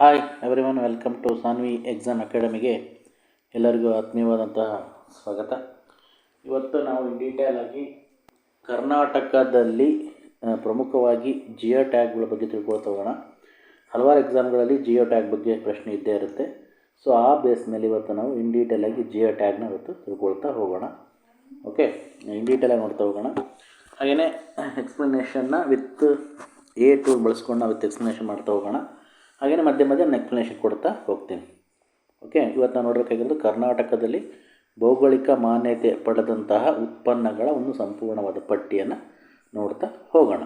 Hi everyone welcome to Sanvi exam ಅಕಾಡೆಮಿಗೆ ಎಲ್ಲರಿಗೂ ಆತ್ಮೀಯವಾದಂತಹ ಸ್ವಾಗತ. ಇವತ್ತು ನಾವು ಡೀಟೇಲ್ ಆಗಿ ಕರ್ನಾಟಕದಲ್ಲಿ ಪ್ರಮುಖವಾಗಿ ಜಿಯೋ ಟ್ಯಾಗ್ಗಳ ಬಗ್ಗೆ ತಿಳ್ಕೊಳ್ತಾ ಹೋಗೋಣ. ಹಲವಾರು ಎಕ್ಸಾಮ್ಗಳಲ್ಲಿ ಜಿಯೋ ಟ್ಯಾಗ್ ಬಗ್ಗೆ ಪ್ರಶ್ನೆ ಇದ್ದೇ ಇರುತ್ತೆ. ಸೊ ಆ ಬೇಸ್ ಮೇಲೆ ಇವತ್ತು ನಾವು ಇನ್ ಡೀಟೇಲ್ ಆಗಿ ಜಿಯೋ ಟ್ಯಾಗ್ನ ಇವತ್ತು ತಿಳ್ಕೊಳ್ತಾ ಹೋಗೋಣ. ಓಕೆ ಇನ್ ಡೀಟೇಲ್ ಆಗಿ ನೋಡ್ತಾ ಹೋಗೋಣ. ಹಾಗೆಯೇ ಎಕ್ಸ್ಪ್ಲನೇಷನ್ನ ವಿತ್ ಎ ಟೂಲ್ ಬಳಸ್ಕೊಂಡು ನಾವು ಎಕ್ಸ್ಪ್ಲನೇಷನ್ ಮಾಡ್ತಾ ಹೋಗೋಣ. ಹಾಗೆಯೇ ಮಧ್ಯೆ ಮಧ್ಯೆ ನಾನು ಎಕ್ಸ್ಪ್ಲನೇಷನ್ ಕೊಡ್ತಾ ಹೋಗ್ತೀನಿ. ಓಕೆ ಇವತ್ತು ನಾವು ನೋಡಬೇಕಾಗಿರೋದು ಕರ್ನಾಟಕದಲ್ಲಿ ಭೌಗೋಳಿಕ ಮಾನ್ಯತೆ ಪಡೆದಂತಹ ಉತ್ಪನ್ನಗಳ ಒಂದು ಸಂಪೂರ್ಣವಾದ ಪಟ್ಟಿಯನ್ನು ನೋಡ್ತಾ ಹೋಗೋಣ.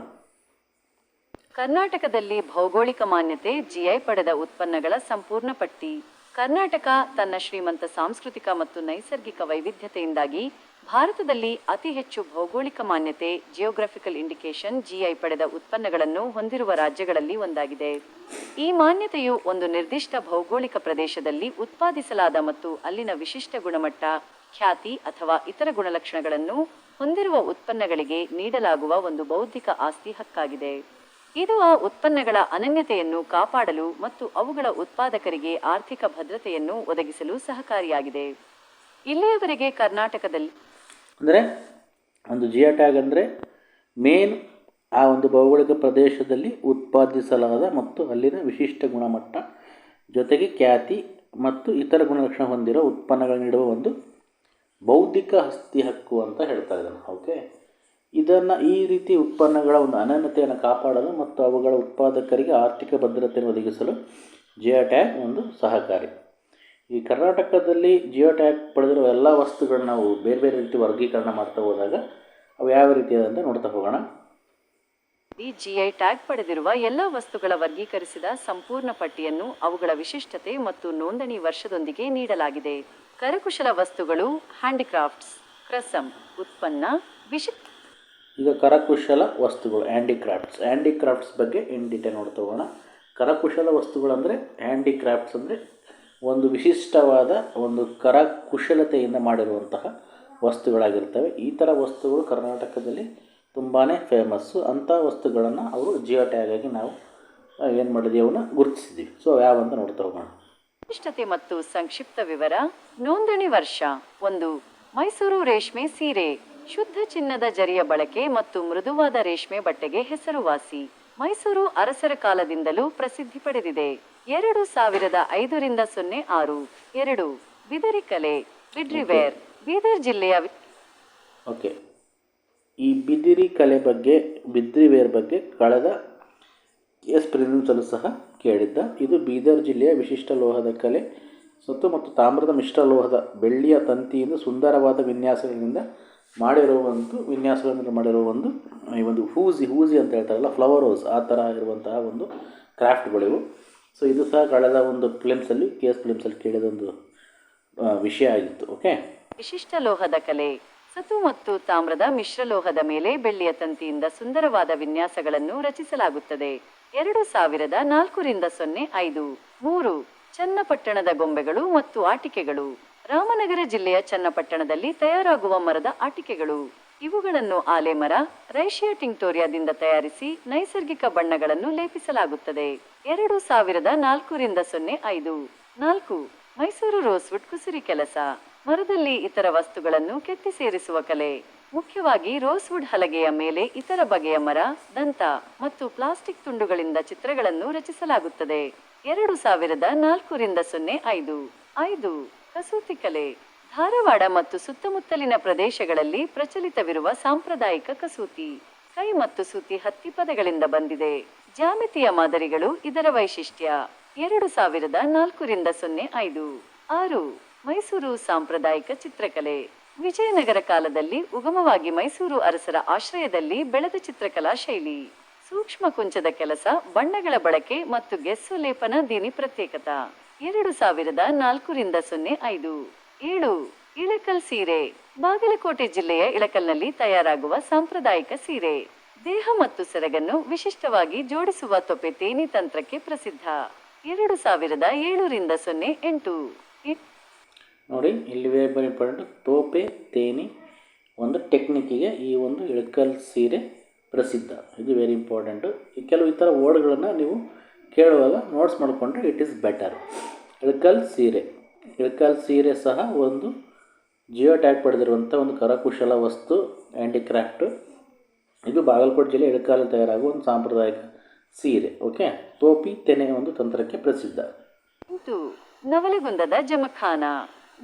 ಕರ್ನಾಟಕದಲ್ಲಿ ಭೌಗೋಳಿಕ ಮಾನ್ಯತೆ ಜಿಐ ಪಡೆದ ಉತ್ಪನ್ನಗಳ ಸಂಪೂರ್ಣ ಪಟ್ಟಿ. ಕರ್ನಾಟಕ ತನ್ನ ಶ್ರೀಮಂತ ಸಾಂಸ್ಕೃತಿಕ ಮತ್ತು ನೈಸರ್ಗಿಕ ವೈವಿಧ್ಯತೆಯಿಂದಾಗಿ ಭಾರತದಲ್ಲಿ ಅತಿ ಹೆಚ್ಚು ಭೌಗೋಳಿಕ ಮಾನ್ಯತೆ ಜಿಯೋಗ್ರಫಿಕಲ್ ಇಂಡಿಕೇಶನ್ ಜಿಐ ಪಡೆದ ಉತ್ಪನ್ನಗಳನ್ನು ಹೊಂದಿರುವ ರಾಜ್ಯಗಳಲ್ಲಿ ಒಂದಾಗಿದೆ. ಈ ಮಾನ್ಯತೆಯು ಒಂದು ನಿರ್ದಿಷ್ಟ ಭೌಗೋಳಿಕ ಪ್ರದೇಶದಲ್ಲಿ ಉತ್ಪಾದಿಸಲಾದ ಮತ್ತು ಅಲ್ಲಿನ ವಿಶಿಷ್ಟ ಗುಣಮಟ್ಟ, ಖ್ಯಾತಿ ಅಥವಾ ಇತರ ಗುಣಲಕ್ಷಣಗಳನ್ನು ಹೊಂದಿರುವ ಉತ್ಪನ್ನಗಳಿಗೆ ನೀಡಲಾಗುವ ಒಂದು ಬೌದ್ಧಿಕ ಆಸ್ತಿ ಹಕ್ಕಾಗಿದೆ. ಇದು ಆ ಉತ್ಪನ್ನಗಳ ಅನನ್ಯತೆಯನ್ನು ಕಾಪಾಡಲು ಮತ್ತು ಅವುಗಳ ಉತ್ಪಾದಕರಿಗೆ ಆರ್ಥಿಕ ಭದ್ರತೆಯನ್ನು ಒದಗಿಸಲು ಸಹಕಾರಿಯಾಗಿದೆ. ಇಲ್ಲಿಯವರೆಗೆ ಕರ್ನಾಟಕದಲ್ಲಿ ಅಂದರೆ ಒಂದು ಜಿಯೋ ಟ್ಯಾಗ್ ಅಂದರೆ ಮೇನ್ ಆ ಒಂದು ಭೌಗೋಳಿಕ ಪ್ರದೇಶದಲ್ಲಿ ಉತ್ಪಾದಿಸಲಾದ ಮತ್ತು ಅಲ್ಲಿನ ವಿಶಿಷ್ಟ ಗುಣಮಟ್ಟ, ಜೊತೆಗೆ ಖ್ಯಾತಿ ಮತ್ತು ಇತರ ಗುಣಲಕ್ಷಣ ಹೊಂದಿರೋ ಉತ್ಪನ್ನಗಳು ನೀಡುವ ಒಂದು ಬೌದ್ಧಿಕ ಆಸ್ತಿ ಹಕ್ಕು ಅಂತ ಹೇಳ್ತಾ ಇದ್ದಾನೆ. ಓಕೆ ಇದನ್ನು ಈ ರೀತಿ ಉತ್ಪನ್ನಗಳ ಒಂದು ಅನನ್ಯತೆಯನ್ನು ಕಾಪಾಡಲು ಮತ್ತು ಅವುಗಳ ಉತ್ಪಾದಕರಿಗೆ ಆರ್ಥಿಕ ಭದ್ರತೆಯನ್ನು ಒದಗಿಸಲು ಜಿಯೋ ಟ್ಯಾಗ್ ಒಂದು ಸಹಕಾರಿ. ಈ ಕರ್ನಾಟಕದಲ್ಲಿ ಜಿಯೋ ಟ್ಯಾಗ್ ಪಡೆದಿರುವ ಎಲ್ಲ ವಸ್ತುಗಳನ್ನ ನಾವು ಬೇರೆ ಬೇರೆ ರೀತಿ ವರ್ಗೀಕರಣ ಮಾಡ್ತಾ ಹೋದಾಗ ಅವು ಯಾವ ರೀತಿ ಅಂತ ನೋಡ್ತಾ ಹೋಗೋಣ. ಈ ಜಿಐ ಟ್ಯಾಗ್ ಪಡೆದಿರುವ ಎಲ್ಲ ವಸ್ತುಗಳ ವರ್ಗೀಕರಿಸಿದ ಸಂಪೂರ್ಣ ಪಟ್ಟಿಯನ್ನು ಅವುಗಳ ವಿಶಿಷ್ಟತೆ ಮತ್ತು ನೋಂದಣಿ ವರ್ಷದೊಂದಿಗೆ ನೀಡಲಾಗಿದೆ. ಕರಕುಶಲ ವಸ್ತುಗಳು ಹ್ಯಾಂಡಿಕ್ರಾಫ್ಟ್ಸ್ ಕ್ರಸಂ ಉತ್ಪನ್ನ ವಿಶಿಷ್ಟ ಈಗ ಕರಕುಶಲ ವಸ್ತುಗಳು ಹ್ಯಾಂಡಿಕ್ರಾಫ್ಟ್ಸ್. ಹ್ಯಾಂಡಿಕ್ರಾಫ್ಟ್ಸ್ ಬಗ್ಗೆ ಇನ್ ಡೀಟೇಲ್ ನೋಡ್ತಾ ಹೋಗೋಣ. ಕರಕುಶಲ ವಸ್ತುಗಳಂದರೆ ಹ್ಯಾಂಡಿಕ್ರಾಫ್ಟ್ಸ್ ಅಂದರೆ ಒಂದು ವಿಶಿಷ್ಟವಾದ ಒಂದು ಕರಕುಶಲತೆಯಿಂದ ಮಾಡಿರುವಂತಹ ವಸ್ತುಗಳಾಗಿರ್ತವೆ. ಈ ಥರ ವಸ್ತುಗಳು ಕರ್ನಾಟಕದಲ್ಲಿ ತುಂಬಾ ಫೇಮಸ್ಸು ಅಂಥ ವಸ್ತುಗಳನ್ನು ಅವರು ಜಿಯೋ ಟ್ಯಾಗ್ ನಾವು ಏನು ಮಾಡಿದ್ವಿ ಅವನ್ನ ಗುರುತಿಸಿದ್ವಿ. ಸೊ ಯಾವಂತ ನೋಡ್ತಾ ಹೋಗೋಣ. ವಿಶಿಷ್ಟತೆ ಮತ್ತು ಸಂಕ್ಷಿಪ್ತ ವಿವರ, ನೋಂದಣಿ ವರ್ಷ, ಒಂದು ಮೈಸೂರು ರೇಷ್ಮೆ ಸೀರೆ, ಶುದ್ಧ ಚಿನ್ನದ ಜರಿಯ ಬಳಕೆ ಮತ್ತು ಮೃದುವಾದ ರೇಷ್ಮೆ ಬಟ್ಟೆಗೆ ಹೆಸರುವಾಸಿ. ಮೈಸೂರು ಅರಸರ ಕಾಲದಿಂದಲೂ ಪ್ರಸಿದ್ಧಿ ಪಡೆದಿದೆ. ಎರಡು ಸಾವಿರದ ಐದರಿಂದ ಸೊನ್ನೆ ಆರು. ಎರಡು ಬಿದರಿ ಕಲೆ ಬಿಡ್ರಿವೇರ್ ಬೀದರ್ ಜಿಲ್ಲೆಯ ಓಕೆ ಈ ಬಿದಿರಿ ಕಲೆ ಬಗ್ಗೆ ಬಿದ್ರಿವೇರ್ ಬಗ್ಗೆ ಕಳೆದ ಎಸ್ ಪ್ರಿನ್ಸಲ್ಲೂ ಸಹ ಕೇಳಿದ್ದ. ಇದು ಬೀದರ್ ಜಿಲ್ಲೆಯ ವಿಶಿಷ್ಟ ಲೋಹದ ಕಲೆ. ಸತ್ತು ಮತ್ತು ತಾಮ್ರದ ಮಿಶ್ರ ಲೋಹದ ಬೆಳ್ಳಿಯ ತಂತಿಯಿಂದ ಸುಂದರವಾದ ವಿನ್ಯಾಸಗಳಿಂದ ಮಾಡಿರುವ ಒಂದು ವಿನ್ಯಾಸಗಳಿಂದ ಮಾಡಿರುವ ಒಂದು ಈ ಒಂದು ಹೂಸಿ ಹೂಸಿ ಅಂತ ಹೇಳ್ತಾರಲ್ಲ ಫ್ಲವರ್ ಹೌಸ್ ಆ ಥರ ಇರುವಂತಹ ಒಂದು ಕ್ರಾಫ್ಟ್ಗಳಿವು ಸೊ ಇದು ಸಹ ಕಳೆದ ಒಂದು ಫಿಲಿಮ್ಸಲ್ಲಿ ಕೆ ಎಸ್ ಫಿಲಿಮ್ಸಲ್ಲಿ ಕೇಳಿದ ಒಂದು ವಿಷಯ ಆಗಿತ್ತು ಓಕೆ ವಿಶಿಷ್ಟ ಲೋಹದ ಕಲೆ, ಸತು ಮತ್ತು ತಾಮ್ರದ ಮಿಶ್ರಲೋಹದ ಮೇಲೆ ಬೆಳ್ಳಿಯ ತಂತಿಯಿಂದ ಸುಂದರವಾದ ವಿನ್ಯಾಸಗಳನ್ನು ರಚಿಸಲಾಗುತ್ತದೆ. ಎರಡು ಸಾವಿರದ ನಾಲ್ಕರಿಂದ ಸೊನ್ನೆ ಐದು, ಮೂರು, ಚನ್ನಪಟ್ಟಣದ ಗೊಂಬೆಗಳು ಮತ್ತು ಆಟಿಕೆಗಳು. ರಾಮನಗರ ಜಿಲ್ಲೆಯ ಚನ್ನಪಟ್ಟಣದಲ್ಲಿ ತಯಾರಾಗುವ ಮರದ ಆಟಿಕೆಗಳು. ಇವುಗಳನ್ನು ಆಲೆಮರ ರೈಷಿಯಾ ಟಿಂಕ್ಟೋರಿಯಾದಿಂದ ತಯಾರಿಸಿ ನೈಸರ್ಗಿಕ ಬಣ್ಣಗಳನ್ನು ಲೇಪಿಸಲಾಗುತ್ತದೆ. ಎರಡು ಸಾವಿರದ ನಾಲ್ಕರಿಂದ ಸೊನ್ನೆ ಐದು. ನಾಲ್ಕು. ಮೈಸೂರು ರೋಸ್ವುಡ್ ಕುಸುರಿ ಕೆಲಸ. ಮರದಲ್ಲಿ ಇತರ ವಸ್ತುಗಳನ್ನು ಕೆತ್ತಿ ಸೇರಿಸುವ ಕಲೆ. ಮುಖ್ಯವಾಗಿ ರೋಸ್ವುಡ್ ಹಲಗೆಯ ಮೇಲೆ ಇತರ ಬಗೆಯ ಮರ, ದಂತ ಮತ್ತು ಪ್ಲಾಸ್ಟಿಕ್ ತುಂಡುಗಳಿಂದ ಚಿತ್ರಗಳನ್ನು ರಚಿಸಲಾಗುತ್ತದೆ. ಎರಡು ಸಾವಿರದ ನಾಲ್ಕರಿಂದ ಸೊನ್ನೆ ಐದು. ಐದು. ಕಸೂತಿ ಕಲೆ. ಧಾರವಾಡ ಮತ್ತು ಸುತ್ತಮುತ್ತಲಿನ ಪ್ರದೇಶಗಳಲ್ಲಿ ಪ್ರಚಲಿತವಿರುವ ಸಾಂಪ್ರದಾಯಿಕ ಕಸೂತಿ. ಕೈ ಮತ್ತು ಸೂತಿ ಹತ್ತಿ ಪದಗಳಿಂದ ಬಂದಿದೆ. ಜಾಮಿತಿಯ ಮಾದರಿಗಳು ಇದರ ವೈಶಿಷ್ಟ್ಯ. ಎರಡು ಸಾವಿರದ ನಾಲ್ಕರಿಂದ ಸೊನ್ನೆ ಐದು. ಆರು. ಮೈಸೂರು ಸಾಂಪ್ರದಾಯಿಕ ಚಿತ್ರಕಲೆ. ವಿಜಯನಗರ ಕಾಲದಲ್ಲಿ ಉಗಮವಾಗಿ ಮೈಸೂರು ಅರಸರ ಆಶ್ರಯದಲ್ಲಿ ಬೆಳೆದ ಚಿತ್ರಕಲಾ ಶೈಲಿ. ಸೂಕ್ಷ್ಮ ಕುಂಚದ ಕೆಲಸ, ಬಣ್ಣಗಳ ಬಳಕೆ ಮತ್ತು ಗೆಸ್ಸು ಲೇಪನ ದೀನಿ ಪ್ರತ್ಯೇಕತ. ಎರಡು ಸಾವಿರದ ನಾಲ್ಕರಿಂದ ಸೊನ್ನೆ ಐದು. ಏಳು, ಇಳಕಲ್ ಸೀರೆ. ಬಾಗಲಕೋಟೆ ಜಿಲ್ಲೆಯ ಇಳಕಲ್ನಲ್ಲಿ ತಯಾರಾಗುವ ಸಾಂಪ್ರದಾಯಿಕ ಸೀರೆ. ದೇಹ ಮತ್ತು ಸೆರಗನ್ನು ವಿಶಿಷ್ಟವಾಗಿ ಜೋಡಿಸುವ ತೊಪೆ ತೇನಿ ತಂತ್ರಕ್ಕೆ ಪ್ರಸಿದ್ಧ. ಎರಡು ಸಾವಿರದ ಏಳರಿಂದ ಸೊನ್ನೆ ಎಂಟು. ನೋಡಿ ಇಲ್ಲಿ ವೆರಿ ಇಂಪಾರ್ಟೆಂಟ್ ತೋಪೆ, ತೇನಿ, ಒಂದು ಟೆಕ್ನಿಕ್ಕಿಗೆ ಈ ಒಂದು ಇಳಕಲ್ ಸೀರೆ ಪ್ರಸಿದ್ಧ. ಇದು ವೆರಿ ಇಂಪಾರ್ಟೆಂಟು ಕೆಲವು ಈ ಥರ ವರ್ಡ್ಗಳನ್ನು ನೀವು ಕೇಳುವಾಗ ನೋಟ್ಸ್ ಮಾಡಿಕೊಂಡ್ರೆ ಇಟ್ ಈಸ್ ಬೆಟರ್ ಇಳಕಲ್ ಸೀರೆ. ಇಳಕಲ್ ಸೀರೆ ಸಹ ಒಂದು ಜಿಯೋ ಟ್ಯಾಗ್ ಪಡೆದಿರುವಂಥ ಒಂದು ಕರಕುಶಲ ವಸ್ತು ಆ್ಯಂಡಿಕ್ರಾಫ್ಟು ಇದು ಬಾಗಲಕೋಟೆ ಜಿಲ್ಲೆ ಇಳಕಲ್ಲಿ ತಯಾರಾಗುವ ಒಂದು ಸಾಂಪ್ರದಾಯಿಕ ಸೀರೆ, ಓಕೆ? ಟೋಪಿ ತೆನೆ ಒಂದು ತಂತ್ರಕ್ಕೆ ಪ್ರಸಿದ್ಧ. ಇದು ನವಲಗುಂದದ ಜಮಖಾನ.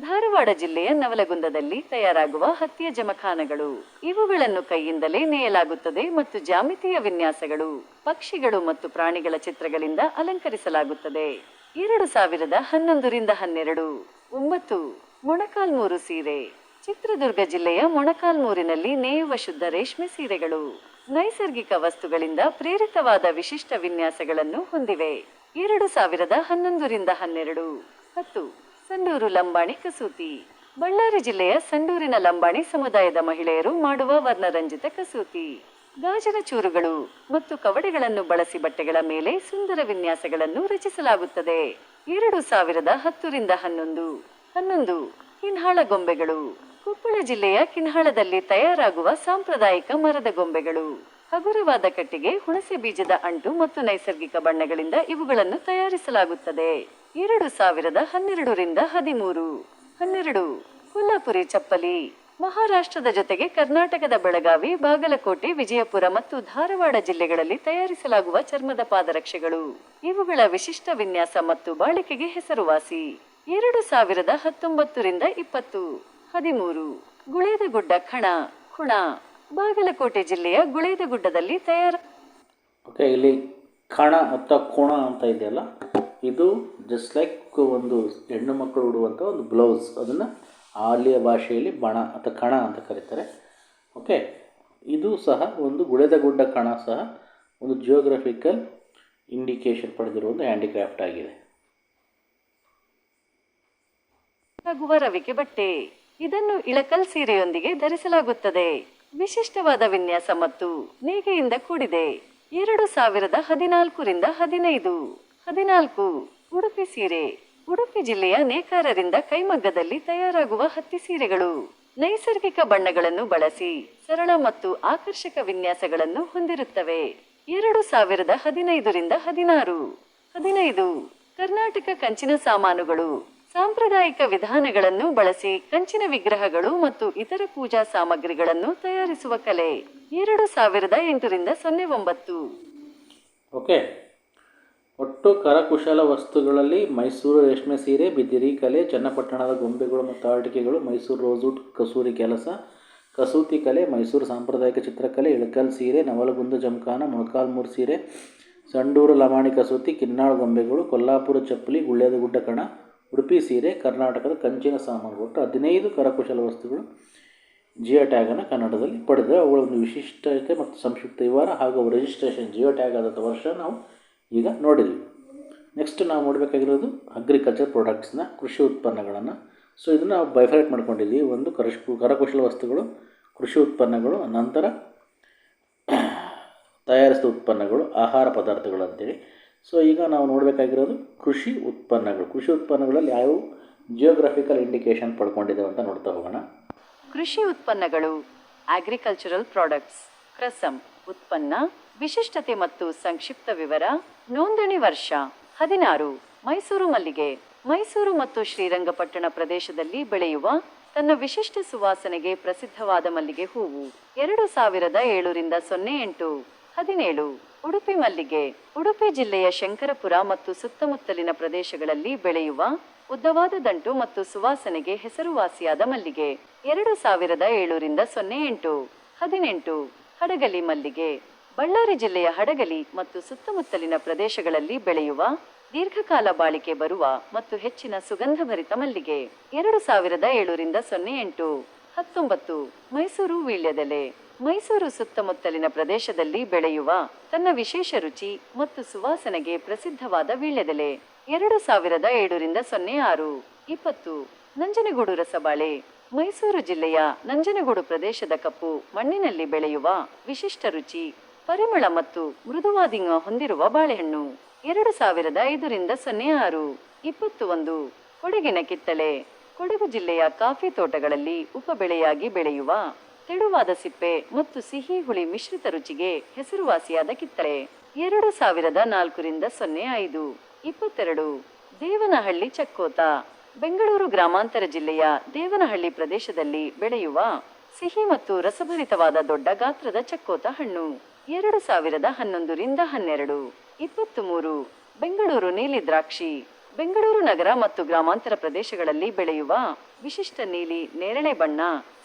ಧಾರವಾಡ ಜಿಲ್ಲೆಯ ನವಲಗುಂದದಲ್ಲಿ ತಯಾರಾಗುವ ಹತ್ತಿಯ ಜಮಖಾನಗಳು. ಇವುಗಳನ್ನು ಕೈಯಿಂದಲೇ ನೇಯಲಾಗುತ್ತದೆ ಮತ್ತು ಜಾಮಿತೀಯ ವಿನ್ಯಾಸಗಳು. ಪಕ್ಷಿಗಳು ಮತ್ತು ಪ್ರಾಣಿಗಳ ಚಿತ್ರಗಳಿಂದ ಅಲಂಕರಿಸಲಾಗುತ್ತದೆ. ಎರಡು ಸಾವಿರದ ಹನ್ನೊಂದರಿಂದ ಹನ್ನೆರಡು. ಒಂಬತ್ತು, ಮೊಣಕಾಲ್ಮೂರು ಸೀರೆ. ಚಿತ್ರದುರ್ಗ ಜಿಲ್ಲೆಯ ಮೊಣಕಾಲ್ಮೂರಿನಲ್ಲಿ ನೇಯುವ ಶುದ್ಧ ರೇಷ್ಮೆ ಸೀರೆಗಳು. ನೈಸರ್ಗಿಕ ವಸ್ತುಗಳಿಂದ ಪ್ರೇರಿತವಾದ ವಿಶಿಷ್ಟ ವಿನ್ಯಾಸಗಳನ್ನು ಹೊಂದಿವೆ. ಎರಡು ಸಾವಿರದ ಹನ್ನೊಂದರಿಂದ ಹನ್ನೆರಡು. ಹತ್ತು, ಸಂಡೂರು ಲಂಬಾಣಿ ಕಸೂತಿ. ಬಳ್ಳಾರಿ ಜಿಲ್ಲೆಯ ಸಂಡೂರಿನ ಲಂಬಾಣಿ ಸಮುದಾಯದ ಮಹಿಳೆಯರು ಮಾಡುವ ವರ್ಣರಂಜಿತ ಕಸೂತಿ. ಗಾಜಿನ ಚೂರುಗಳು ಮತ್ತು ಕವಡೆಗಳನ್ನು ಬಳಸಿ ಬಟ್ಟೆಗಳ ಮೇಲೆ ಸುಂದರ ವಿನ್ಯಾಸಗಳನ್ನು ರಚಿಸಲಾಗುತ್ತದೆ. ಎರಡು ಸಾವಿರದ ಹತ್ತರಿಂದ ಹನ್ನೊಂದು ಹನ್ನೊಂದು, ಕಿನ್ಹಾಳ ಗೊಂಬೆಗಳು. ಕೊಪ್ಪಳ ಜಿಲ್ಲೆಯ ಕಿನ್ಹಾಳದಲ್ಲಿ ತಯಾರಾಗುವ ಸಾಂಪ್ರದಾಯಿಕ ಮರದ ಗೊಂಬೆಗಳು. ಹಗುರವಾದ ಕಟ್ಟಿಗೆ, ಹುಣಸೆ ಬೀಜದ ಅಂಟು ಮತ್ತು ನೈಸರ್ಗಿಕ ಬಣ್ಣಗಳಿಂದ ಇವುಗಳನ್ನು ತಯಾರಿಸಲಾಗುತ್ತದೆ. ಎರಡು ಸಾವಿರದ ಹನ್ನೆರಡರಿಂದ ಹದಿಮೂರು, ಹನ್ನೆರಡು, ಕೊಲ್ಲಾಪುರಿ ಚಪ್ಪಲಿ. ಮಹಾರಾಷ್ಟ್ರದ ಜೊತೆಗೆ ಕರ್ನಾಟಕದ ಬೆಳಗಾವಿ, ಬಾಗಲಕೋಟೆ, ವಿಜಯಪುರ ಮತ್ತು ಧಾರವಾಡ ಜಿಲ್ಲೆಗಳಲ್ಲಿ ತಯಾರಿಸಲಾಗುವ ಚರ್ಮದ ಪಾದರಕ್ಷೆಗಳು. ಇವುಗಳ ವಿಶಿಷ್ಟ ವಿನ್ಯಾಸ ಮತ್ತು ಬಾಳಿಕೆಗೆ ಹೆಸರುವಾಸಿ. ಎರಡು ಸಾವಿರದ ಹತ್ತೊಂಬತ್ತರಿಂದ ಇಪ್ಪತ್ತು. ಹದಿಮೂರು. ಗುಳೇದಗುಡ್ಡ ಖಣ, ಖುಣ. ಬಾಗಲಕೋಟೆ ಜಿಲ್ಲೆಯ ಗುಳೇದಗುಡ್ಡದಲ್ಲಿ ತಯಾರ ಇಲ್ಲಿ ಖಣ ಅಥವಾ ಕೋಣ ಅಂತ ಇದೆಯಲ್ಲ? ಇದು ಜಸ್ಟ್ ಲೈಕ್ ಒಂದು ಹೆಣ್ಣು ಮಕ್ಕಳು ಉಡುವಂಥ ಒಂದು ಬ್ಲೌಸ್ ಅದನ್ನು ಅಲ್ಲಿಯ ಭಾಷೆಯಲ್ಲಿ ಬಣ ಅಥವಾ ಕಣ ಅಂತ ಕರೀತಾರೆ. ಓಕೆ, ಇದು ಸಹ ಒಂದು ಗುಳೆದಗುಡ್ಡ ಕಣ ಸಹ ಒಂದು ಜಿಯೋಗ್ರಫಿಕಲ್ ಇಂಡಿಕೇಶನ್ ಪಡೆದಿರುವ ಒಂದು ಹ್ಯಾಂಡಿಕ್ರಾಫ್ಟ್ ಆಗಿದೆ. ರವಿಕೆ ಬಟ್ಟೆ. ಇದನ್ನು ಇಳಕಲ್ ಸೀರೆಯೊಂದಿಗೆ ಧರಿಸಲಾಗುತ್ತದೆ. ವಿಶಿಷ್ಟವಾದ ವಿನ್ಯಾಸ ಮತ್ತು ನೇಗೆಯಿಂದ ಕೂಡಿದೆ. ಎರಡು ಸಾವಿರದ ಹದಿನಾಲ್ಕರಿಂದ ಹದಿನೈದು. ಹದಿನಾಲ್ಕು, ಉಡುಪಿ ಸೀರೆ. ಉಡುಪಿ ಜಿಲ್ಲೆಯ ನೇಕಾರರಿಂದ ಕೈಮಗ್ಗದಲ್ಲಿ ತಯಾರಾಗುವ ಹತ್ತಿ ಸೀರೆಗಳು. ನೈಸರ್ಗಿಕ ಬಣ್ಣಗಳನ್ನು ಬಳಸಿ ಸರಳ ಮತ್ತು ಆಕರ್ಷಕ ವಿನ್ಯಾಸಗಳನ್ನು ಹೊಂದಿರುತ್ತವೆ. ಎರಡು ಸಾವಿರದ ಹದಿನೈದರಿಂದ ಹದಿನಾರು. ಹದಿನೈದು. ಕರ್ನಾಟಕ ಕಂಚಿನ ಸಾಮಾನುಗಳು. ಸಾಂಪ್ರದಾಯಿಕ ವಿಧಾನಗಳನ್ನು ಬಳಸಿ ಕಂಚಿನ ವಿಗ್ರಹಗಳು ಮತ್ತು ಇತರ ಪೂಜಾ ಸಾಮಗ್ರಿಗಳನ್ನು ತಯಾರಿಸುವ ಕಲೆ. ಎರಡು ಸಾವಿರದ ಎಂಟರಿಂದ ಸೊನ್ನೆ ಒಂಬತ್ತು. ಓಕೆ ಒಟ್ಟು ಕರಕುಶಲ ವಸ್ತುಗಳಲ್ಲಿ ಮೈಸೂರು ರೇಷ್ಮೆ ಸೀರೆ, ಬಿದಿರಿ ಕಲೆ, ಚನ್ನಪಟ್ಟಣದ ಗೊಂಬೆಗಳು ಮತ್ತು ಆಟಿಕೆಗಳು ಮೈಸೂರು ರೋಸ್ವುಡ್ ಕಸೂರಿ ಕೆಲಸ, ಕಸೂತಿ ಕಲೆ, ಮೈಸೂರು ಸಾಂಪ್ರದಾಯಿಕ ಚಿತ್ರಕಲೆ, ಇಳಕಲ್ ಸೀರೆ, ನವಲಗುಂದ ಜಮಖಾನ ಮೊಳಕಾಲ್ಮೂರು ಸೀರೆ, ಸಂಡೂರು ಲಮಾಣಿ ಕಸೂತಿ, ಕಿನ್ನಾಳ ಗೊಂಬೆಗಳು, ಕೊಲ್ಲಾಪುರ ಚಪ್ಪಲಿ ಗುಳ್ಳೆದಗುಡ್ಡ ಕಣ, ಉಡುಪಿ ಸೀರೆ, ಕರ್ನಾಟಕದ ಕಂಚಿನ ಸಾಮಾನು. ಒಟ್ಟು ಹದಿನೈದು ಕರಕುಶಲ ವಸ್ತುಗಳು ಜಿಯೋ ಟ್ಯಾಗನ್ನು ಕನ್ನಡದಲ್ಲಿ ಪಡೆದ ಅವುಗಳ ಒಂದು ವಿಶಿಷ್ಟತೆ ಮತ್ತು ಸಂಕ್ಷಿಪ್ತ ವಿವರ ಹಾಗೂ ರಿಜಿಸ್ಟ್ರೇಷನ್ ಜಿಯೋ ಟ್ಯಾಗ್ ಆದಂಥ ವರ್ಷ ನಾವು ಈಗ ನೋಡಿದ್ವಿ. ನೆಕ್ಸ್ಟ್ ನಾವು ನೋಡಬೇಕಾಗಿರೋದು ಅಗ್ರಿಕಲ್ಚರ್ ಪ್ರಾಡಕ್ಟ್ಸ್ನ ಕೃಷಿ ಉತ್ಪನ್ನಗಳನ್ನು. ಸೊ ಇದನ್ನು ನಾವು ಬೈಫರೇಟ್ ಮಾಡ್ಕೊಂಡಿದ್ವಿ. ಒಂದು ಕರಶ್ ಕರಕುಶಲ ವಸ್ತುಗಳು, ಕೃಷಿ ಉತ್ಪನ್ನಗಳು, ನಂತರ ತಯಾರಿಸಿದ ಉತ್ಪನ್ನಗಳು, ಆಹಾರ ಪದಾರ್ಥಗಳು ಅಂತೇಳಿ. ಸೊ ಈಗ ನಾವು ನೋಡಬೇಕಾಗಿರೋದು ಕೃಷಿ ಉತ್ಪನ್ನಗಳು. ಕೃಷಿ ಉತ್ಪನ್ನಗಳಲ್ಲಿ ಯಾವ ಜಿಯೋಗ್ರಫಿಕಲ್ ಇಂಡಿಕೇಶನ್ ಪಡ್ಕೊಂಡಿದ್ದಾವೆ ಅಂತ ನೋಡ್ತಾ ಹೋಗೋಣ. ಕೃಷಿ ಉತ್ಪನ್ನಗಳು ಅಗ್ರಿಕಲ್ಚರಲ್ ಪ್ರಾಡಕ್ಟ್ಸ್ ಕ್ರಸಂ ಉತ್ಪನ್ನ, ವಿಶಿಷ್ಟತೆ ಮತ್ತು ಸಂಕ್ಷಿಪ್ತ ವಿವರ ನೋಂದಣಿ ವರ್ಷ, ಹದಿನಾರು, ಮೈಸೂರು ಮಲ್ಲಿಗೆ. ಮೈಸೂರು ಮತ್ತು ಶ್ರೀರಂಗಪಟ್ಟಣ ಪ್ರದೇಶದಲ್ಲಿ ಬೆಳೆಯುವ ತನ್ನ ವಿಶಿಷ್ಟ ಸುವಾಸನೆಗೆ ಪ್ರಸಿದ್ಧವಾದ ಮಲ್ಲಿಗೆ ಹೂವು, ಎರಡು ಸಾವಿರದ ಏಳರಿಂದ ಸೊನ್ನೆ ಎಂಟು, ಹದಿನೇಳು. ಉಡುಪಿ ಮಲ್ಲಿಗೆ. ಉಡುಪಿ ಜಿಲ್ಲೆಯ ಶಂಕರಪುರ ಮತ್ತು ಸುತ್ತಮುತ್ತಲಿನ ಪ್ರದೇಶಗಳಲ್ಲಿ ಬೆಳೆಯುವ ಉದ್ದವಾದ ದಂಟು ಮತ್ತು ಸುವಾಸನೆಗೆ ಹೆಸರುವಾಸಿಯಾದ ಮಲ್ಲಿಗೆ, ಎರಡು ಸಾವಿರದ ಏಳರಿಂದ ಸೊನ್ನೆ ಎಂಟು, ಹದಿನೆಂಟು. ಹಡಗಲಿ ಮಲ್ಲಿಗೆ. ಬಳ್ಳಾರಿ ಜಿಲ್ಲೆಯ ಹಡಗಲಿ ಮತ್ತು ಸುತ್ತಮುತ್ತಲಿನ ಪ್ರದೇಶಗಳಲ್ಲಿ ಬೆಳೆಯುವ ದೀರ್ಘಕಾಲ ಬಾಳಿಕೆ ಬರುವ ಮತ್ತು ಹೆಚ್ಚಿನ ಸುಗಂಧಭರಿತ ಮಲ್ಲಿಗೆ. ಎರಡು ಸಾವಿರದ ಏಳರಿಂದ ಸೊನ್ನೆ ಎಂಟು. ಹತ್ತೊಂಬತ್ತು. ಮೈಸೂರು ವೀಳ್ಯದೆಲೆ. ಮೈಸೂರು ಸುತ್ತಮುತ್ತಲಿನ ಪ್ರದೇಶದಲ್ಲಿ ಬೆಳೆಯುವ ತನ್ನ ವಿಶೇಷ ರುಚಿ ಮತ್ತು ಸುವಾಸನೆಗೆ ಪ್ರಸಿದ್ಧವಾದ ವೀಳ್ಯದೆಲೆ. ಎರಡು ಸಾವಿರದ ಏಳರಿಂದ ಸೊನ್ನೆ ಆರು. ಇಪ್ಪತ್ತು. ನಂಜನಗೂಡು ರಸಬಾಳೆ. ಮೈಸೂರು ಜಿಲ್ಲೆಯ ನಂಜನಗೂಡು ಪ್ರದೇಶದ ಕಪ್ಪು ಮಣ್ಣಿನಲ್ಲಿ ಬೆಳೆಯುವ ವಿಶಿಷ್ಟ ರುಚಿ ಪರಿಮಳ ಮತ್ತು ಮೃದುವಾದಿಂಗ ಹೊಂದಿರುವ ಬಾಳೆಹಣ್ಣು. ಎರಡು ಸಾವಿರದ ಐದರಿಂದ ಸೊನ್ನೆ ಆರು, ಇಪ್ಪತ್ತು ಒಂದು, ಕೊಡಗಿನ ಕಿತ್ತಳೆ. ಕೊಡಗು ಜಿಲ್ಲೆಯ ಕಾಫಿ ತೋಟಗಳಲ್ಲಿ ಉಪಬೆಳೆಯಾಗಿ ಬೆಳೆಯುವ ತೆಳುವಾದ ಸಿಪ್ಪೆ ಮತ್ತು ಸಿಹಿ ಹುಳಿ ಮಿಶ್ರಿತ ರುಚಿಗೆ ಹೆಸರುವಾಸಿಯಾದ ಕಿತ್ತಳೆ. ಎರಡು ಸಾವಿರದ ನಾಲ್ಕರಿಂದ ಸೊನ್ನೆ ಐದು, ಇಪ್ಪತ್ತೆರಡು, ದೇವನಹಳ್ಳಿ ಚಕ್ಕೋತ. ಬೆಂಗಳೂರು ಗ್ರಾಮಾಂತರ ಜಿಲ್ಲೆಯ ದೇವನಹಳ್ಳಿ ಪ್ರದೇಶದಲ್ಲಿ ಬೆಳೆಯುವ ಸಿಹಿ ಮತ್ತು ರಸಭರಿತವಾದ ದೊಡ್ಡ ಗಾತ್ರದ ಚಕ್ಕೋತ ಹಣ್ಣು. ಎರಡು ಸಾವಿರದ ಹನ್ನೊಂದರಿಂದ ಹನ್ನೆರಡು. ಇಪ್ಪತ್ತು ಮೂರು ಬೆಂಗಳೂರು ನೀಲಿ ದ್ರಾಕ್ಷಿ. ಬೆಂಗಳೂರು ನಗರ ಮತ್ತು ಗ್ರಾಮಾಂತರ ಪ್ರದೇಶಗಳಲ್ಲಿ ಬೆಳೆಯುವ ವಿಶಿಷ್ಟ ನೀಲಿ ನೇರಳೆ ಬಣ್ಣ,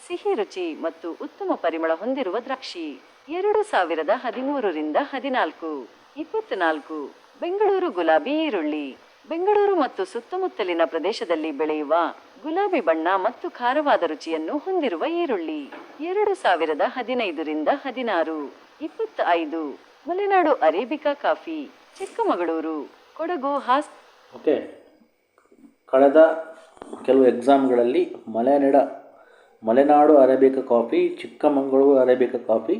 ಸಿಹಿ ರುಚಿ ಮತ್ತು ಉತ್ತಮ ಪರಿಮಳ ಹೊಂದಿರುವ ದ್ರಾಕ್ಷಿ. ಎರಡು ಸಾವಿರದ ಹದಿಮೂರರಿಂದ ಹದಿನಾಲ್ಕು. ಇಪ್ಪತ್ನಾಲ್ಕು. ಬೆಂಗಳೂರು ಗುಲಾಬಿ ಈರುಳ್ಳಿ. ಬೆಂಗಳೂರು ಮತ್ತು ಸುತ್ತಮುತ್ತಲಿನ ಪ್ರದೇಶದಲ್ಲಿ ಬೆಳೆಯುವ ಗುಲಾಬಿ ಬಣ್ಣ ಮತ್ತು ಖಾರವಾದ ರುಚಿಯನ್ನು ಹೊಂದಿರುವ ಈರುಳ್ಳಿ. ಎರಡು ಸಾವಿರದ ಹದಿನೈದರಿಂದ ಹದಿನಾರು. ಇಪ್ಪತ್ತ ಐದು ಮಲೆನಾಡು ಅರೇಬಿಕಾ ಕಾಫಿ, ಚಿಕ್ಕಮಗಳೂರು, ಕೊಡಗು ಹಾಸ್ ಓಕೆ. ಕಳೆದ ಕೆಲವು ಎಕ್ಸಾಮ್ಗಳಲ್ಲಿ ಮಲೆನಾಡ, Malenadu Arabica coffee, Chikkamagaluru Arabica coffee,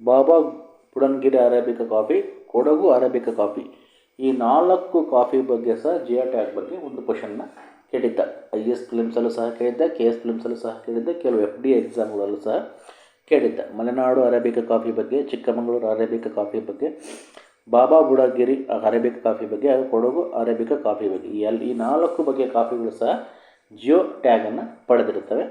Baba Budangiri Arabica coffee, Kodagu Arabica coffee ಈ ನಾಲ್ಕು ಕಾಫಿ ಬಗ್ಗೆ ಸಹ ಜಿ ಆರ್ ಟ್ಯಾಗ್ ಬಗ್ಗೆ ಒಂದು ಕ್ವಶನ್ನ ಕೇಳಿದ್ದ. ಐ ಎಸ್ ಫಿಲಿಮ್ಸಲ್ಲೂ ಸಹ ಕೇಳಿದ್ದ ಕೆ ಎಸ್ ಫಿಲಿಮ್ಸಲ್ಲೂ ಸಹ ಕೇಳಿದ್ದ, ಕೆಲವು ಎಫ್ ಡಿ ಎಕ್ಸಾಮ್ಗಳಲ್ಲೂ ಸಹ ಕೇಳಿದ್ದ, ಮಲೆನಾಡು ಅರೇಬಿಕ ಕಾಫಿ ಬಗ್ಗೆ, ಚಿಕ್ಕಮಗಳೂರು ಅರೇಬಿಕ ಕಾಫಿ ಬಗ್ಗೆ, ಬಾಬಾ ಬುಡಗಿರಿ ಅರೇಬಿಕ್ ಕಾಫಿ ಬಗ್ಗೆ ಕೊಡಗು ಅರೇಬಿಕ ಕಾಫಿ ಬಗ್ಗೆ. ಈ ಎಲ್, ಈ ನಾಲ್ಕು ಬಗೆಯ ಕಾಫಿಗಳು ಸಹ ಜಿಯೋ ಟ್ಯಾಗನ್ನು ಪಡೆದಿರುತ್ತವೆ.